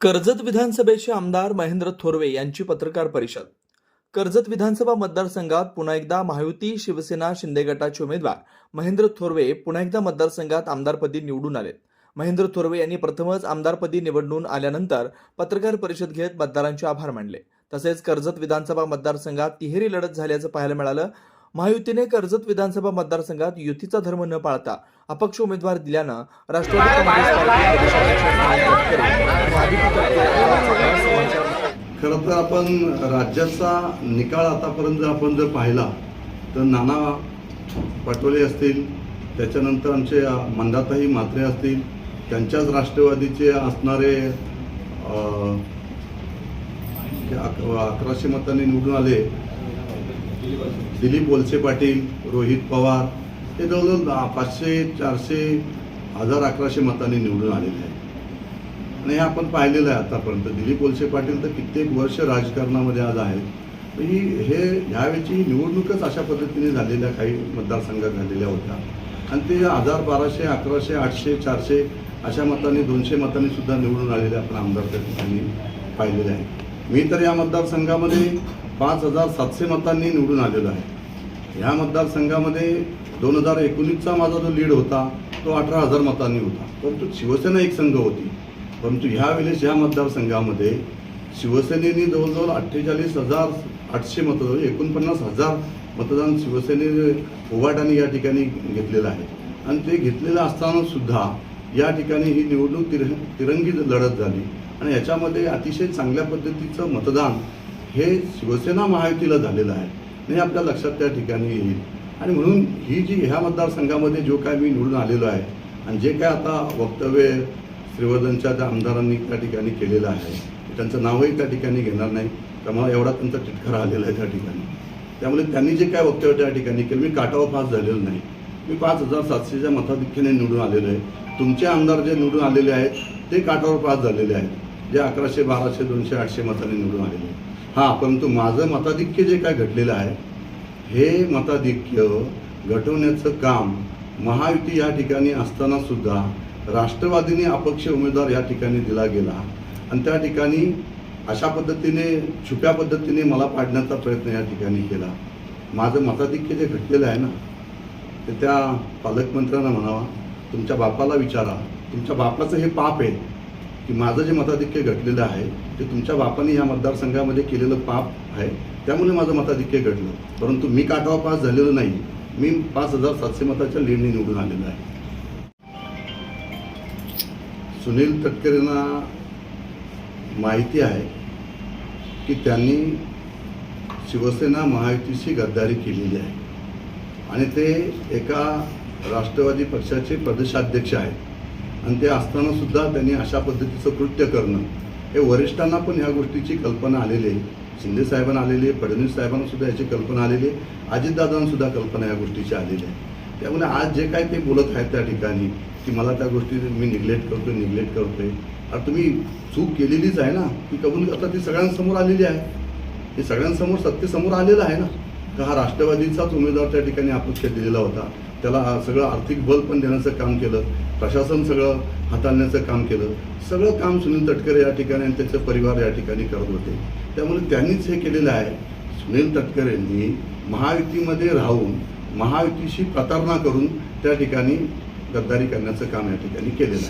कर्जत विधानसभेचे आमदार महेंद्र थोरवे यांची पत्रकार परिषद. कर्जत विधानसभा मतदारसंघात पुन्हा एकदा महायुती शिवसेना शिंदे गटाचे उमेदवार महेंद्र थोरवे पुन्हा एकदा मतदारसंघात आमदारपदी निवडून आलेत. महेंद्र थोरवे यांनी प्रथमच आमदारपदी निवडून आल्यानंतर पत्रकार परिषद घेत मतदारांचे आभार मानले. तसेच कर्जत विधानसभा मतदारसंघात तिहेरी लढत झाल्याचं पाहायला मिळालं. महायुतीने कर्जत विधानसभा मतदारसंघात युतीचा धर्म न पाळता अपक्ष उमेदवार दिल्यानं राष्ट्रवादी काँग्रेस खरं तर आपण राज्याचा निकाल आतापर्यंत जर आपण जर पाहिला तर नाना पटोले असतील त्याच्यानंतर आमचे मंदाताई म्हात्रे असतील त्यांच्याच राष्ट्रवादीचे असणारे अकराशे मतांनी निवडून आले. दिलीप वलसे पाटील रोहित पवार हे जवळजवळ पाचशे चारशे हजार अकराशे मतांनी निवडून आलेले आहेत. आणि हे आपण पाहिलेलं आहे आतापर्यंत. दिलीप वलसे पाटील तर कित्येक वर्ष राजकारणामध्ये आज आहेत. ही हे ह्यावेळची निवडणूकच अशा पद्धतीने झालेल्या काही मतदारसंघात झालेल्या होत्या. आणि ते हजार बाराशे अकराशे आठशे चारशे अशा मतांनी दोनशे मतांनी सुद्धा निवडून आलेले आपण आमदार त्या ठिकाणी पाहिलेले आहे मी तर या मतदारसंघामध्ये पाच हजार सातशे मतांनी निवडून आलेलो आहे. ह्या मतदारसंघामध्ये दोन हजार एकोणीसचा माझा जो लीड होता तो अठरा हजार मतांनी होता. परंतु शिवसेना एक संघ होती. परंतु ह्या वेळेस ह्या मतदारसंघामध्ये शिवसेनेने जवळजवळ अठ्ठेचाळीस हजार आठशे मतदान एकोणपन्नास हजार मतदान शिवसेनेने उभाटाने या ठिकाणी घेतलेलं आहे. आणि ते घेतलेलं असताना सुद्धा या ठिकाणी ही निवडणूक तिर तिरंगी लढत झाली. आणि याच्यामध्ये अतिशय चांगल्या पद्धतीचं मतदान हे शिवसेना महायुतीला झालेलं आहे. आणि हे आपल्या लक्षात त्या ठिकाणी येईल. आणि म्हणून ही जी ह्या मतदारसंघामध्ये जो काय मी निवडून आलेलो आहे आणि जे काय आता वक्तव्य श्रीवर्धनच्या त्या आमदारांनी त्या ठिकाणी केलेलं आहे त्यांचं नावही त्या ठिकाणी घेणार नाही त्यामुळे एवढा त्यांचा टिटकारा आलेला आहे त्या ठिकाणी. त्यामुळे त्यांनी जे काय वक्तव्य त्या ठिकाणी केलं मी काटावर पास झालेलो नाही. मी पाच हजार सातशेच्या मताधिक्याने निवडून आलेलो आहे. तुमचे आमदार जे निवडून आलेले आहेत ते काटावर पास झालेले आहेत. जे अकराशे बाराशे दोनशे आठशे मताने निवडून आलेले आहेत. हां परंतु माझं मताधिक्य जे काय घडलेलं आहे हे मताधिक्य घटवण्याचं काम महायुती या ठिकाणी असताना सुद्धा राष्ट्रवादीने अपक्ष उमेदवार या ठिकाणी दिला गेला. आणि त्या ठिकाणी अशा पद्धतीने छुप्या पद्धतीने मला पाडण्याचा प्रयत्न या ठिकाणी केला. माझं मताधिक्य जे घटलेलं आहे ना ते त्या पालकमंत्र्यांना म्हणावा तुमच्या बापाला विचारा. तुमच्या बापाचं हे पाप आहे की माझं जे मताधिक्य घटलेलं आहे ते तुमच्या बापाने या मतदारसंघामध्ये केलेलं पाप आहे त्यामुळे माझं मताधिक्य घडलं. परंतु मी काटावा पास झालेलो नाही. मी पाच हजार सातशे मताच्या लीडने निवडून आलेलो आहे. सुनील तटकरेंना माहिती आहे की त्यांनी शिवसेना महायुतीशी गद्दारी केलेली आहे. आणि ते एका राष्ट्रवादी पक्षाचे प्रदेशाध्यक्ष आहेत. आणि ते असतानासुद्धा त्यांनी अशा पद्धतीचं कृत्य करणं हे वरिष्ठांना पण ह्या गोष्टीची कल्पना आलेली आहे. शिंदे साहेबांना आलेली आहे फडणवीस साहेबांनासुद्धा याची कल्पना आलेली आहे. अजितदादांसुद्धा कल्पना या गोष्टीची आलेली आहे. त्यामुळे आज जे काय ते बोलत आहेत त्या ठिकाणी की मला त्या गोष्टी मी निग्लेक्ट करतोय निग्लेक्ट करतोय. आणि तुम्ही चूक केलेलीच आहे ना ती कबूल आता ती सगळ्यांसमोर आलेली आहे. हे सगळ्यांसमोर सत्तेसमोर आलेलं आहे ना. का हा राष्ट्रवादीचाच उमेदवार त्या ठिकाणी अपक्ष दिलेला होता? त्याला सगळं आर्थिक बल पण देण्याचं काम केलं प्रशासन सगळं हाताळण्याचं काम केलं. सगळं काम सुनील तटकरे या ठिकाणी आणि त्याचे परिवार या ठिकाणी करत होते. त्यामुळे त्यांनीच हे केलेलं आहे. सुनील तटकरेंनी महायुतीमध्ये राहून महायुतीशी प्रतारणा करून त्या ठिकाणी गद्दारी करण्याचं काम या ठिकाणी केलेलं आहे.